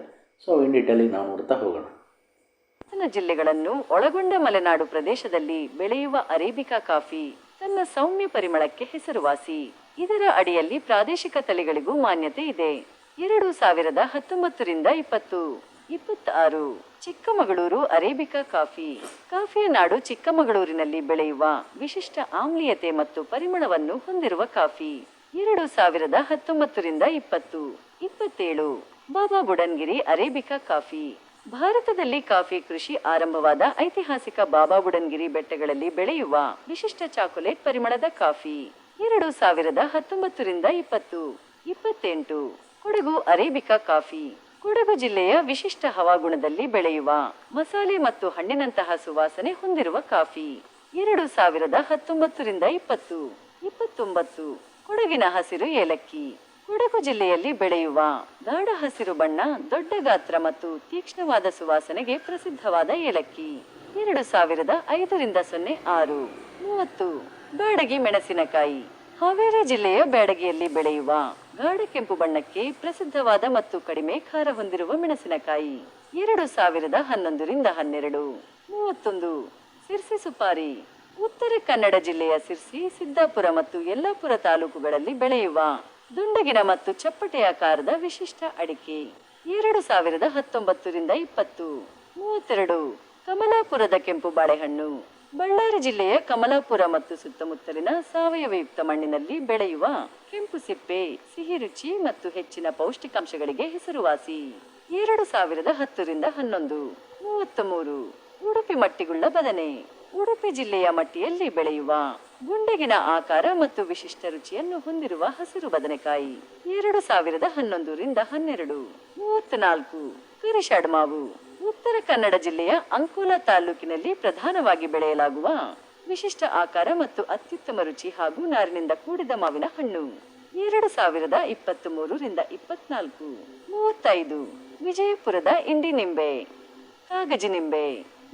ಸೊ, ಇನ್ ಡೀಟೇಲಿ ನಾವು ನೋಡ್ತಾ ಹೋಗೋಣ. ಹಾಸನ ಜಿಲ್ಲೆಗಳನ್ನು ಒಳಗೊಂಡ ಮಲೆನಾಡು ಪ್ರದೇಶದಲ್ಲಿ ಬೆಳೆಯುವ ಅರೇಬಿಕಾ ಕಾಫಿ ತನ್ನ ಸೌಮ್ಯ ಪರಿಮಳಕ್ಕೆ ಹೆಸರುವಾಸಿ. ಇದರ ಅಡಿಯಲ್ಲಿ ಪ್ರಾದೇಶಿಕ ತಳಿಗಳಿಗೂ ಮಾನ್ಯತೆ ಇದೆ. ಎರಡು ಸಾವಿರದ ಹತ್ತೊಂಬತ್ತರಿಂದ ಇಪ್ಪತ್ತು, ಇಪ್ಪತ್ತಾರು. Chikkamagaluru Arabica coffee. ಕಾಫಿಯ ನಾಡು ಚಿಕ್ಕಮಗಳೂರಿನಲ್ಲಿ ಬೆಳೆಯುವ ವಿಶಿಷ್ಟ ಆಮ್ಲೀಯತೆ ಮತ್ತು ಪರಿಮಳವನ್ನು ಹೊಂದಿರುವ ಕಾಫಿ. ಎರಡು ಸಾವಿರದ ಹತ್ತೊಂಬತ್ತರಿಂದ ಇಪ್ಪತ್ತು, ಇಪ್ಪತ್ತೇಳು, ಬಾಬಾ ಬುಡನ್ಗಿರಿ ಅರೇಬಿಕಾ ಕಾಫಿ. ಭಾರತದಲ್ಲಿ ಕಾಫಿ ಕೃಷಿ ಆರಂಭವಾದ ಐತಿಹಾಸಿಕ ಬಾಬಾ ಬುಡನ್ಗಿರಿ ಬೆಟ್ಟಗಳಲ್ಲಿ ಬೆಳೆಯುವ ವಿಶಿಷ್ಟ ಚಾಕೊಲೇಟ್ ಪರಿಮಳದ ಕಾಫಿ. ಎರಡು ಸಾವಿರದ ಹತ್ತೊಂಬತ್ತರಿಂದ ಇಪ್ಪತ್ತು, ಇಪ್ಪತ್ತೆಂಟು, ಕೊಡಗು ಅರೇಬಿಕಾ ಕಾಫಿ. ಕೊಡಗು ಜಿಲ್ಲೆಯ ವಿಶಿಷ್ಟ ಹವಾಗುಣದಲ್ಲಿ ಬೆಳೆಯುವ ಮಸಾಲೆ ಮತ್ತು ಹಣ್ಣಿನಂತಹ ಸುವಾಸನೆ ಹೊಂದಿರುವ ಕಾಫಿ. ಎರಡು ಸಾವಿರದ ಹತ್ತೊಂಬತ್ತರಿಂದ ಇಪ್ಪತ್ತು, ಇಪ್ಪತ್ತೊಂಬತ್ತು, ಕೊಡಗಿನ ಹಸಿರು ಏಲಕ್ಕಿ. ಕೊಡಗು ಜಿಲ್ಲೆಯಲ್ಲಿ ಬೆಳೆಯುವ ಗಾಢ ಹಸಿರು ಬಣ್ಣ, ದೊಡ್ಡ ಗಾತ್ರ ಮತ್ತು ತೀಕ್ಷ್ಣವಾದ ಸುವಾಸನೆಗೆ ಪ್ರಸಿದ್ಧವಾದ ಏಲಕ್ಕಿ. ಎರಡು ಸಾವಿರದ ಐದರಿಂದ ಸೊನ್ನೆ ಆರು, ಮೂವತ್ತು, ಬ್ಯಾಡಗಿ ಮೆಣಸಿನಕಾಯಿ. ಹಾವೇರಿ ಜಿಲ್ಲೆಯ ಬ್ಯಾಡಗಿಯಲ್ಲಿ ಬೆಳೆಯುವ ಗಾಢ ಕೆಂಪು ಬಣ್ಣಕ್ಕೆ ಪ್ರಸಿದ್ಧವಾದ ಮತ್ತು ಕಡಿಮೆ ಖಾರ ಹೊಂದಿರುವ ಮೆಣಸಿನಕಾಯಿ. ಎರಡು ಸಾವಿರದ ಹನ್ನೊಂದರಿಂದ ಹನ್ನೆರಡು. ಮೂವತ್ತೊಂದು. ಸಿರ್ಸಿ ಸುಪಾರಿ. ಉತ್ತರ ಕನ್ನಡ ಜಿಲ್ಲೆಯ ಸಿರ್ಸಿ, ಸಿದ್ದಾಪುರ ಮತ್ತು ಯಲ್ಲಾಪುರ ತಾಲೂಕುಗಳಲ್ಲಿ ಬೆಳೆಯುವ ದುಂಡಗಿನ ಮತ್ತು ಚಪ್ಪಟೆ ಆಕಾರದ ವಿಶಿಷ್ಟ ಅಡಿಕೆ. ಎರಡು ಸಾವಿರದ ಹತ್ತೊಂಬತ್ತರಿಂದ ಇಪ್ಪತ್ತು. ಮೂವತ್ತೆರಡು. ಕಮಲಾಪುರದ ಕೆಂಪು ಬಾಳೆಹಣ್ಣು. ಬಳ್ಳಾರಿ ಜಿಲ್ಲೆಯ ಕಮಲಾಪುರ ಮತ್ತು ಸುತ್ತಮುತ್ತಲಿನ ಸಾವಯವಯುಕ್ತ ಮಣ್ಣಿನಲ್ಲಿ ಬೆಳೆಯುವ ಕೆಂಪು ಸಿಪ್ಪೆ, ಸಿಹಿ ರುಚಿ ಮತ್ತು ಹೆಚ್ಚಿನ ಪೌಷ್ಟಿಕಾಂಶಗಳಿಗೆ ಹೆಸರುವಾಸಿ. ಎರಡು ಸಾವಿರದ ಹತ್ತರಿಂದ ಹನ್ನೊಂದು, ಮೂವತ್ತ ಮೂರು, ಉಡುಪಿ ಮಟ್ಟಿಗುಳ್ಳ ಬದನೆ. ಉಡುಪಿ ಜಿಲ್ಲೆಯ ಮಟ್ಟಿಯಲ್ಲಿ ಬೆಳೆಯುವ ಗುಂಡೆಗಿನ ಆಕಾರ ಮತ್ತು ವಿಶಿಷ್ಟ ರುಚಿಯನ್ನು ಹೊಂದಿರುವ ಹಸಿರು ಬದನೆಕಾಯಿ. ಎರಡು ಸಾವಿರದ ಹನ್ನೊಂದರಿಂದ ಹನ್ನೆರಡು ಮೂವತ್ನಾಲ್ಕು ಕರಿಷಾಡ್ಮಾವು ಉತ್ತರ ಕನ್ನಡ ಜಿಲ್ಲೆಯ ಅಂಕೋಲಾ ತಾಲೂಕಿನಲ್ಲಿ ಪ್ರಧಾನವಾಗಿ ಬೆಳೆಯಲಾಗುವ ವಿಶಿಷ್ಟ ಆಕಾರ ಮತ್ತು ಅತ್ಯುತ್ತಮ ರುಚಿ ಹಾಗೂ ನಾರಿನಿಂದ ಕೂಡಿದ ಮಾವಿನ ಹಣ್ಣು. ಎರಡು ಸಾವಿರದ ಇಪ್ಪತ್ತ್ ಮೂರರಿಂದ ಇಪ್ಪತ್ನಾಲ್ಕು. ಮೂವತ್ತೈದು. ವಿಜಯಪುರದ ಇಂಡಿ ನಿಂಬೆ. ಕಾಗಜಿ ನಿಂಬೆ.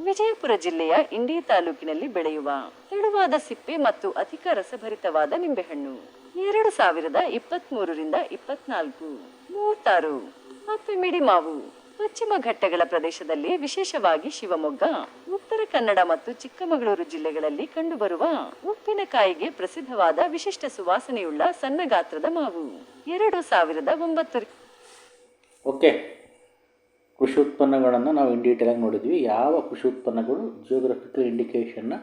ವಿಜಯಪುರ ಜಿಲ್ಲೆಯ ಇಂಡಿ ತಾಲೂಕಿನಲ್ಲಿ ಬೆಳೆಯುವ ತೆಳುವಾದ ಸಿಪ್ಪೆ ಮತ್ತು ಅಧಿಕ ರಸಭರಿತವಾದ ನಿಂಬೆಹಣ್ಣು ಎರಡು ಸಾವಿರದ ಇಪ್ಪತ್ತ್ಮೂರರಿಂದ ಇಪ್ಪತ್ನಾಲ್ಕು. ಮೂವತ್ತಾರು. ಅಪ್ಪೆಮಿಡಿ ಮಾವು. ಪಶ್ಚಿಮ ಘಟ್ಟಗಳ ಪ್ರದೇಶದಲ್ಲಿ ವಿಶೇಷವಾಗಿ ಶಿವಮೊಗ್ಗ ಉತ್ತರ ಕನ್ನಡ ಮತ್ತು ಚಿಕ್ಕಮಗಳೂರು ಜಿಲ್ಲೆಗಳಲ್ಲಿ ಕಂಡುಬರುವ ಉಪ್ಪಿನಕಾಯಿಗೆ ಪ್ರಸಿದ್ಧವಾದ ವಿಶಿಷ್ಟ ಸುವಾಸನೆಯುಳ್ಳ ಸಣ್ಣ ಗಾತ್ರದ ಮಾವು. ಎರಡು ಸಾವಿರದ ಒಂಬತ್ತು ಓಕೆ. ಕೃಷಿ ಉತ್ಪನ್ನಗಳನ್ನು ನಾವು ಇನ್ ಡೀಟೇಲಾಗಿ ನೋಡಿದ್ವಿ. ಯಾವ ಕೃಷಿ ಉತ್ಪನ್ನಗಳು ಜಿಯೋಗ್ರಫಿಕಲ್ ಇಂಡಿಕೇಷನ್ನ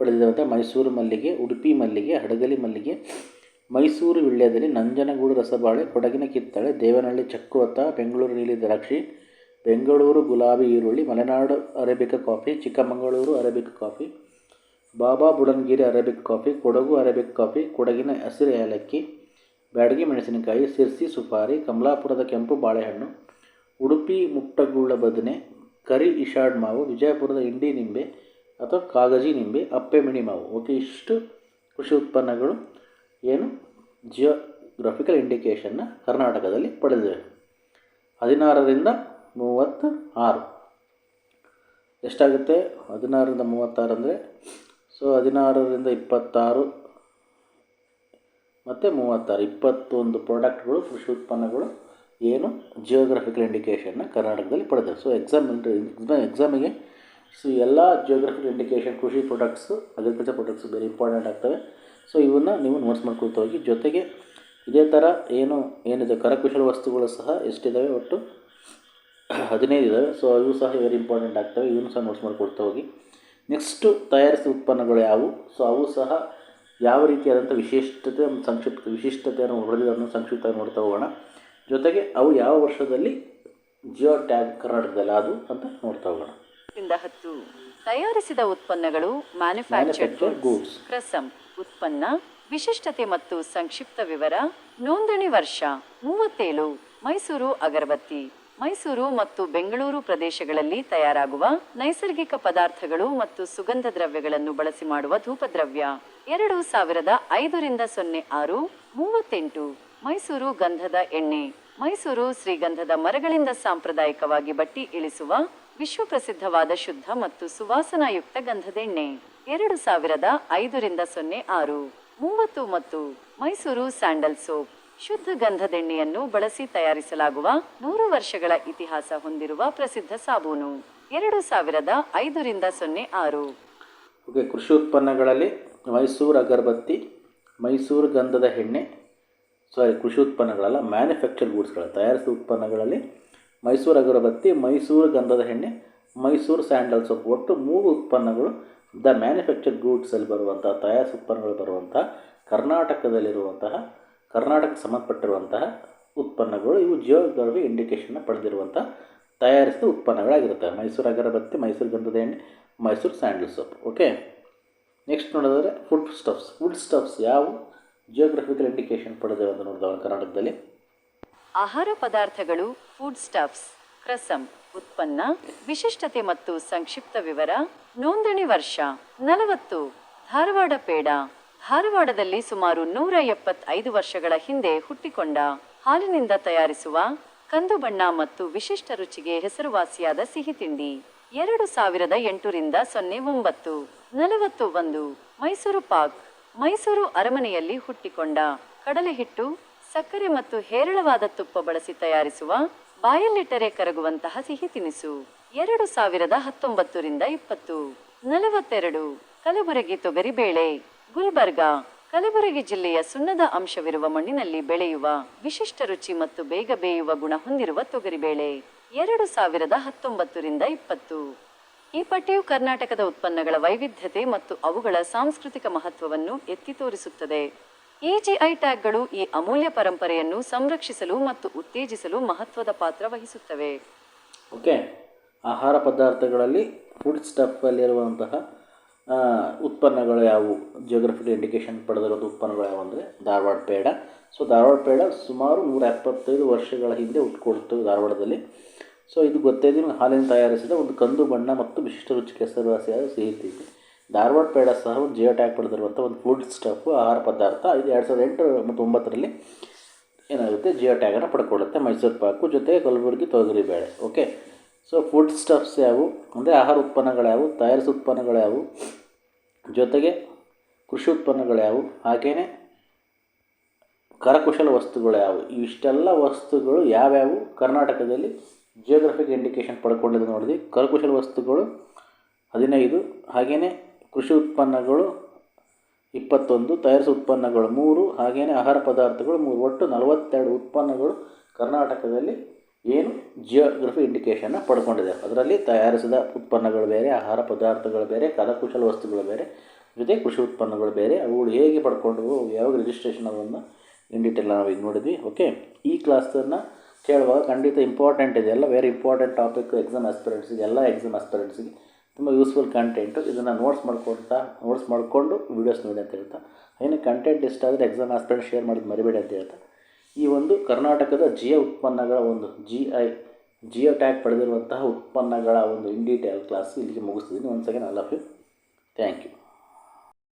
ಪಡೆದಿರುವಂಥ ಮೈಸೂರು ಮಲ್ಲಿಗೆ ಉಡುಪಿ ಮಲ್ಲಿಗೆ ಹಡಗಲಿ ಮಲ್ಲಿಗೆ ಮೈಸೂರು ವಿಳ್ಯದಲ್ಲಿ ನಂಜನಗೂಡು ರಸಬಾಳೆ ಕೊಡಗಿನ ಕಿತ್ತಳೆ ದೇವನಹಳ್ಳಿ ಚಕ್ಕೋತ ಬೆಂಗಳೂರು ನೀಲಿ ದ್ರಾಕ್ಷಿ ಬೆಂಗಳೂರು ಗುಲಾಬಿ ಈರುಳ್ಳಿ, Malenadu Arabica coffee, Chikkamagaluru Arabic coffee, Baba Budangiri Arabic coffee, Kodagu Arabic coffee, ಕೊಡಗಿನ ಹಸಿರು ಏಲಕ್ಕಿ, ಬ್ಯಾಡಗಿ ಮೆಣಸಿನಕಾಯಿ, ಸಿರ್ಸಿ ಸುಪಾರಿ, ಕಮಲಾಪುರದ ಕೆಂಪು ಬಾಳೆಹಣ್ಣು, ಉಡುಪಿ ಮುಟ್ಟಗುಳ್ಳ ಬದನೆ, ಕರಿ ಇಷಾಡ್ ಮಾವು, ವಿಜಯಪುರದ ಇಂಡಿ ನಿಂಬೆ ಅಥವಾ ಕಾಗಜಿ ನಿಂಬೆ, ಅಪ್ಪೆ ಮಿಣಿ ಮಾವು. ಓಕೆ, ಇಷ್ಟು ಕೃಷಿ ಉತ್ಪನ್ನಗಳು ಏನು ಜಿಯೋಗ್ರಫಿಕಲ್ ಇಂಡಿಕೇಷನ್ನ ಕರ್ನಾಟಕದಲ್ಲಿ ಪಡೆದಿವೆ. ಹದಿನಾರರಿಂದ ಮೂವತ್ತ ಆರು ಎಷ್ಟಾಗುತ್ತೆ? ಹದಿನಾರರಿಂದ ಮೂವತ್ತಾರು ಅಂದರೆ ಸೊ ಹದಿನಾರರಿಂದ ಇಪ್ಪತ್ತಾರು ಮತ್ತು ಮೂವತ್ತಾರು. ಇಪ್ಪತ್ತೊಂದು ಪ್ರಾಡಕ್ಟ್ಗಳು ಕೃಷಿ ಉತ್ಪನ್ನಗಳು, ಏನು? ಜಿಯೋಗ್ರಫಿಕಲ್ ಇಂಡಿಕೇಷನ್ನ ಕರ್ನಾಟಕದಲ್ಲಿ ಪಡೆದರು ಸೊ ಎಕ್ಸಾಮ್ ಎಕ್ಸಾಮ್ ಎಕ್ಸಾಮಿಗೆ ಸೊ ಎಲ್ಲ ಜಿಯೋಗ್ರಫಿಕಲ್ ಇಂಡಿಕೇಷನ್ ಕೃಷಿ ಪ್ರಾಡಕ್ಟ್ಸು ಅಗ್ರಿಕಲ್ಚರ್ ಪ್ರಾಡಕ್ಟ್ಸು ಬೇರೆ ಇಂಪಾರ್ಟೆಂಟ್ ಆಗ್ತವೆ. ಸೊ ಇವನ್ನ ನೀವು ನೋಟ್ಸ್ ಮಾಡ್ಕೊಳ್ತಾ ಹೋಗಿ. ಜೊತೆಗೆ, ಇದೇ ಥರ ಏನು, ಏನಿದೆ? ಕರಕುಶಲ ವಸ್ತುಗಳು ಸಹ ಎಷ್ಟಿದ್ದಾವೆ ಒಟ್ಟು ಹದಿನೈದು ಇದ್ದಾವೆ ಸೊ ಇವು ಸಹ ವೆರಿ ಇಂಪಾರ್ಟೆಂಟ್ ಆಗ್ತವೆ. ಇವನು ಸಹ ನೋಟ್ಸ್ ಮಾಡಿಕೊಡ್ತಾ ಹೋಗಿ. ನೆಕ್ಸ್ಟು ತಯಾರಿಸಿದ ಉತ್ಪನ್ನಗಳು ಯಾವುವು? ಸೊ ಅವು ಸಹ ಯಾವ ರೀತಿಯಾದಂಥ ವಿಶಿಷ್ಟತೆ ಸಂಕ್ಷಿಪ್ತ ವಿಶಿಷ್ಟತೆಯನ್ನು ಹೊಡೆದಿದ್ದನ್ನು ಸಂಕ್ಷಿಪ್ತವಾಗಿ ನೋಡ್ತಾ ಹೋಗೋಣ. ಜೊತೆಗೆ ಅವು ಯಾವ ವರ್ಷದಲ್ಲಿ ಜಿಯೋ ಟ್ಯಾಗ್ ಕರ್ನಾಟಕದಲ್ಲಿ ಅದು ಅಂತ ನೋಡ್ತಾ ಹೋಗೋಣ. ಹತ್ತು. ತಯಾರಿಸಿದ ಉತ್ಪನ್ನಗಳು ಮ್ಯಾನುಫ್ಯಾಕ್ಚರ್ಡ್ ಗೂಡ್ಸ್. ಕ್ರಸಂ ಉತ್ಪನ್ನ ವಿಶಿಷ್ಟತೆ ಮತ್ತು ಸಂಕ್ಷಿಪ್ತ ವಿವರ ನೋಂದಣಿ ವರ್ಷ ಮೂವತ್ತೇಳು ಮೈಸೂರು ಅಗರಬತ್ತಿ. ಮೈಸೂರು ಮತ್ತು ಬೆಂಗಳೂರು ಪ್ರದೇಶಗಳಲ್ಲಿ ತಯಾರಾಗುವ ನೈಸರ್ಗಿಕ ಪದಾರ್ಥಗಳು ಮತ್ತು ಸುಗಂಧ ದ್ರವ್ಯಗಳನ್ನು ಬಳಸಿ ಮಾಡುವ ಧೂಪದ್ರವ್ಯ. ಎರಡು ಸಾವಿರದ ಐದರಿಂದ ಸೊನ್ನೆ ಆರು, ಮೂವತ್ತೆಂಟು. ಮೈಸೂರು ಗಂಧದ ಎಣ್ಣೆ. ಮೈಸೂರು ಶ್ರೀಗಂಧದ ಮರಗಳಿಂದ ಸಾಂಪ್ರದಾಯಿಕವಾಗಿ ಬಟ್ಟಿ ಇಳಿಸುವ ವಿಶ್ವಪ್ರಸಿದ್ಧವಾದ ಶುದ್ಧ ಮತ್ತು ಸುವಾಸನಾಯುಕ್ತ ಗಂಧದೆಣ್ಣೆ ಎರಡು ಸಾವಿರದ ಐದರಿಂದ ಸೊನ್ನೆ ಆರು, ಮೂವತ್ತು ಮತ್ತು ಮೈಸೂರು ಸ್ಯಾಂಡಲ್ ಸೋಪ್. ಶುದ್ಧ ಗಂಧದೆಣ್ಣೆಯನ್ನು ಬಳಸಿ ತಯಾರಿಸಲಾಗುವ ನೂರು ವರ್ಷಗಳ ಇತಿಹಾಸ ಹೊಂದಿರುವ ಪ್ರಸಿದ್ಧ ಸಾಬೂನು. ಎರಡು ಸಾವಿರದ ಐದರಿಂದ ಸೊನ್ನೆ ಆರು. ಓಕೆ, ಕೃಷಿ ಉತ್ಪನ್ನಗಳಲ್ಲಿ ಮೈಸೂರು ಅಗರಬತ್ತಿ, ಮೈಸೂರು ಗಂಧದ ಎಣ್ಣೆ ಸಾರಿ ಕೃಷಿ ಉತ್ಪನ್ನಗಳಲ್ಲ ಮ್ಯಾನುಫ್ಯಾಕ್ಚರ್ ಗೂಡ್ಸ್ಗಳ ತಯಾರಿಸಿದ ಉತ್ಪನ್ನಗಳಲ್ಲಿ ಮೈಸೂರು ಅಗರಬತ್ತಿ, ಮೈಸೂರು ಗಂಧದ ಎಣ್ಣೆ, ಮೈಸೂರು ಸ್ಯಾಂಡಲ್ ಸೋಪ್, ಒಟ್ಟು ಮೂರು ಉತ್ಪನ್ನಗಳು ದ ಮ್ಯಾನುಫ್ಯಾಕ್ಚರ್ ಗೂಡ್ಸಲ್ಲಿ ಬರುವಂತಹ, ತಯಾರಿಸಿದ ಉತ್ಪನ್ನಗಳು ಬರುವಂತಹ, ಕರ್ನಾಟಕದಲ್ಲಿರುವಂತಹ ಕರ್ನಾಟಕಕ್ಕೆ ಸಂಬಂಧಪಟ್ಟಿರುವಂತಹ ಉತ್ಪನ್ನಗಳು, ಇವು ಜಿಯೋಗ್ರಫಿ ಇಂಡಿಕೇಶನ್ನ ಪಡೆದಿರುವಂಥ ತಯಾರಿಸಿದ ಉತ್ಪನ್ನಗಳಾಗಿರುತ್ತವೆ ಮೈಸೂರು ಅಗರಬತ್ತಿ, ಮೈಸೂರು ಗಂಧದ ಎಣ್ಣೆ, Mysore sandal soap okay next ನೋಡಿದ್ರೆ ಫುಡ್ ಸ್ಟಫ್ಸ್ ಫುಡ್ ಸ್ಟಫ್ಸ್ ಯಾವ ಜಿಯೋಗ್ರಫಿಕಲ್ ಇಂಡಿಕೇಶನ್ ಪಡೆದಿವೆ ಅಂತ ನೋಡಿದವ ಕರ್ನಾಟಕದಲ್ಲಿ. ಆಹಾರ ಪದಾರ್ಥಗಳು ಫುಡ್ ಸ್ಟಫ್ಸ್ ಕ್ರಸಂ ಉತ್ಪನ್ನ, ವಿಶಿಷ್ಟತೆ ಮತ್ತು ಸಂಕ್ಷಿಪ್ತ ವಿವರ, ನೋಂದಣಿ ವರ್ಷ, ನಲವತ್ತು, ಧಾರವಾಡ ಪೇಡ. ಧಾರವಾಡದಲ್ಲಿ ಸುಮಾರು ನೂರ ಎಪ್ಪತ್ತೈದು ವರ್ಷಗಳ ಹಿಂದೆ ಹುಟ್ಟಿಕೊಂಡ ಹಾಲಿನಿಂದ ತಯಾರಿಸುವ ಕಂದು ಬಣ್ಣ ಮತ್ತು ವಿಶಿಷ್ಟ ರುಚಿಗೆ ಹೆಸರುವಾಸಿಯಾದ ಸಿಹಿ ತಿಂಡಿ. ಎರಡು ಸಾವಿರದ ಎಂಟರಿಂದ ಸೊನ್ನೆ ಒಂಬತ್ತು, ನಲವತ್ತು ಒಂದು ಮೈಸೂರು ಪಾಕ್. ಮೈಸೂರು ಅರಮನೆಯಲ್ಲಿ ಹುಟ್ಟಿಕೊಂಡ ಕಡಲೆ ಹಿಟ್ಟು ಸಕ್ಕರೆ ಮತ್ತು ಹೇರಳವಾದ ತುಪ್ಪ ಬಳಸಿ ತಯಾರಿಸುವ ಬಾಯಲ್ಲಿಟ್ಟರೆ ಕರಗುವಂತಹ ಸಿಹಿ ತಿನಿಸು. ಎರಡು ಸಾವಿರದ ಹತ್ತೊಂಬತ್ತರಿಂದ ಇಪ್ಪತ್ತು, ನಲವತ್ತೆರಡು ಕಲಬುರಗಿ ತೊಗರಿಬೇಳೆ. ಗುಲ್ಬರ್ಗಾ ಕಲಬುರಗಿ ಜಿಲ್ಲೆಯ ಸುಣ್ಣದ ಅಂಶವಿರುವ ಮಣ್ಣಿನಲ್ಲಿ ಬೆಳೆಯುವ ವಿಶಿಷ್ಟ ರುಚಿ ಮತ್ತು ಬೇಗ ಬೇಯುವ ಗುಣ ಹೊಂದಿರುವ ತೊಗರಿಬೇಳೆ. ಎರಡು ಸಾವಿರದ ಹತ್ತೊಂಬತ್ತರಿಂದ ಇಪ್ಪತ್ತು. ಈ ಪಟ್ಟಿಯು ಕರ್ನಾಟಕದ ಉತ್ಪನ್ನಗಳ ವೈವಿಧ್ಯತೆ ಮತ್ತು ಅವುಗಳ ಸಾಂಸ್ಕೃತಿಕ ಮಹತ್ವವನ್ನು ಎತ್ತಿ ತೋರಿಸುತ್ತದೆ. ಈ ಜಿಐ ಟ್ಯಾಗ್ಗಳು ಈ ಅಮೂಲ್ಯ ಪರಂಪರೆಯನ್ನು ಸಂರಕ್ಷಿಸಲು ಮತ್ತು ಉತ್ತೇಜಿಸಲು ಮಹತ್ವದ ಪಾತ್ರ ವಹಿಸುತ್ತವೆ. ಓಕೆ. ಆಹಾರ ಪದಾರ್ಥಗಳಲ್ಲಿ ಫುಡ್ ಸ್ಟಫಲ್ಲಿರುವಂತಹ ಆ, ಉತ್ಪನ್ನಗಳು ಯಾವುವು? ಜಿಯೋಗ್ರಫಿಕಲ್ ಇಂಡಿಕೇಶನ್ ಪಡೆದಿರೋದು ಉತ್ಪನ್ನಗಳು ಯಾವುವು ಅಂದರೆ ಧಾರವಾಡ ಪೇಡ. ಸೊ ಧಾರವಾಡ ಪೇಡ ಸುಮಾರು ನೂರ ಎಪ್ಪತ್ತೈದು ವರ್ಷಗಳ ಹಿಂದೆ ಹುಟ್ಕೊಳ್ತು ಧಾರವಾಡದಲ್ಲಿ. ಸೊ ಇದು ಗೊತ್ತೇ ನಿಮಗೆ ಹಾಲಿನ ತಯಾರಿಸಿದ ಒಂದು ಕಂದು ಬಣ್ಣ ಮತ್ತು ವಿಶಿಷ್ಟ ರುಚಿಗೆ ಹೆಸರುವಾಸಿಯಾದ ಸಿಹಿ ತಿಂಡಿ. ಧಾರವಾಡ ಪೇಡ ಸಹ ಜಿಯೋ ಟ್ಯಾಗ್ ಪಡೆದಿರುವಂಥ ಒಂದು ಫುಡ್ ಸ್ಟಫ್ ಆಹಾರ ಪದಾರ್ಥ. ಇದು ಎರಡು ಸಾವಿರದ ಎಂಟು ಮತ್ತು ಒಂಬತ್ತರಲ್ಲಿ ಏನಾಗುತ್ತೆ? ಜಿಯೋ ಟ್ಯಾಗನ್ನು ಪಡ್ಕೊಳ್ಳುತ್ತೆ ಮೈಸೂರು ಪಾಕು, ಜೊತೆಗೆ ಕಲಬುರಗಿ ತೊಗರಿಬೇಳೆ. ಓಕೆ ಸೊ ಫುಡ್ ಸ್ಟಫ್ಸ್ ಯಾವುವು? ಅಂದರೆ ಆಹಾರ ಉತ್ಪನ್ನಗಳು ಯಾವುವು? ತಯಾರಿಸಿದ ಉತ್ಪನ್ನಗಳು ಯಾವುವು? ಜೊತೆಗೆ ಕೃಷಿ ಉತ್ಪನ್ನಗಳು ಯಾವುವು? ಹಾಗೆಯೇ ಕರಕುಶಲ ವಸ್ತುಗಳು ಯಾವುವು? ಇವಿಷ್ಟೆಲ್ಲ ವಸ್ತುಗಳು ಯಾವ್ಯಾವು? ಕರ್ನಾಟಕದಲ್ಲಿ ಜಿಯೋಗ್ರಫಿಕ್ ಇಂಡಿಕೇಶನ್ ಪಡ್ಕೊಂಡಿದ್ದು ನೋಡಿದ್ವಿ. ಕರಕುಶಲ ವಸ್ತುಗಳು ಹದಿನೈದು ಹಾಗೆಯೇ ಕೃಷಿ ಉತ್ಪನ್ನಗಳು ಇಪ್ಪತ್ತೊಂದು, ತಯಾರಿಸಿದ ಉತ್ಪನ್ನಗಳು ಮೂರು ಹಾಗೆಯೇ ಆಹಾರ ಪದಾರ್ಥಗಳು ಮೂರು. ಒಟ್ಟು ನಲವತ್ತೆರಡು ಉತ್ಪನ್ನಗಳು ಕರ್ನಾಟಕದಲ್ಲಿ ಏನು ಜಿಯೋಗ್ರಫಿ ಇಂಡಿಕೇಶನ್ನ ಪಡ್ಕೊಂಡಿದೆ. ಅದರಲ್ಲಿ ತಯಾರಿಸಿದ ಉತ್ಪನ್ನಗಳು ಬೇರೆ, ಆಹಾರ ಪದಾರ್ಥಗಳು ಬೇರೆ, ಕರಕುಶಲ ವಸ್ತುಗಳು ಬೇರೆ, ಜೊತೆ ಕೃಷಿ ಉತ್ಪನ್ನಗಳು ಬೇರೆ, ಅವುಗಳು ಹೇಗೆ ಪಡ್ಕೊಂಡು ಯಾವಾಗ ರಿಜಿಸ್ಟ್ರೇಷನ್ ಅದನ್ನು ಇನ್ ಡೀಟೇಲ್ ನಾವು ಈಗ ನೋಡಿದ್ವಿ. ಓಕೆ ಈ ಕ್ಲಾಸನ್ನು ಕೇಳುವಾಗ ಖಂಡಿತ ಇಂಪಾರ್ಟೆಂಟ್ ಇದೆ. ಎಲ್ಲ ವೆರಿ ಇಂಪಾರ್ಟೆಂಟ್ ಟಾಪಿಕ್ ಎಕ್ಸಾಮ್ ಆಸ್ಪಿರೆಂಟ್ಸಿಗೆ ಎಲ್ಲ ಎಕ್ಸಾಮ್ ಆಸ್ಪಿರೆಂಟ್ಸಿಗೆ ತುಂಬ ಯೂಸ್ಫುಲ್ ಕಂಟೆಂಟು ಇದನ್ನು ನೋಟ್ಸ್ ಮಾಡ್ಕೊಳ್ತಾ ನೋಟ್ಸ್ ಮಾಡಿಕೊಂಡು ವೀಡಿಯೋಸ್ ನೋಡಿ ಅಂತ ಹೇಳ್ತಾ ಏನು ಕಂಟೆಂಟ್ ಇಷ್ಟ ಆದರೆ ಎಕ್ಸಾಮ್ ಆಸ್ಪಿರೆಂಟ್ ಶೇರ್ ಮಾಡೋದು ಮರಿಬೇಡಿ ಅಂತ ಹೇಳ್ತಾ ಈ ಒಂದು ಕರ್ನಾಟಕದ ಜಿಯೋ ಉತ್ಪನ್ನಗಳ ಒಂದು ಜಿ ಐ, ಜಿಯೋ ಟ್ಯಾಗ್ ಪಡೆದಿರುವಂತಹ ಉತ್ಪನ್ನಗಳ ಒಂದು ಇನ್ ಡೀಟೇಲ್ ಕ್ಲಾಸ್ ಇಲ್ಲಿಗೆ ಮುಗಿಸ್ತಿದ್ದೀನಿ. ಒಂದು second I love you thank you.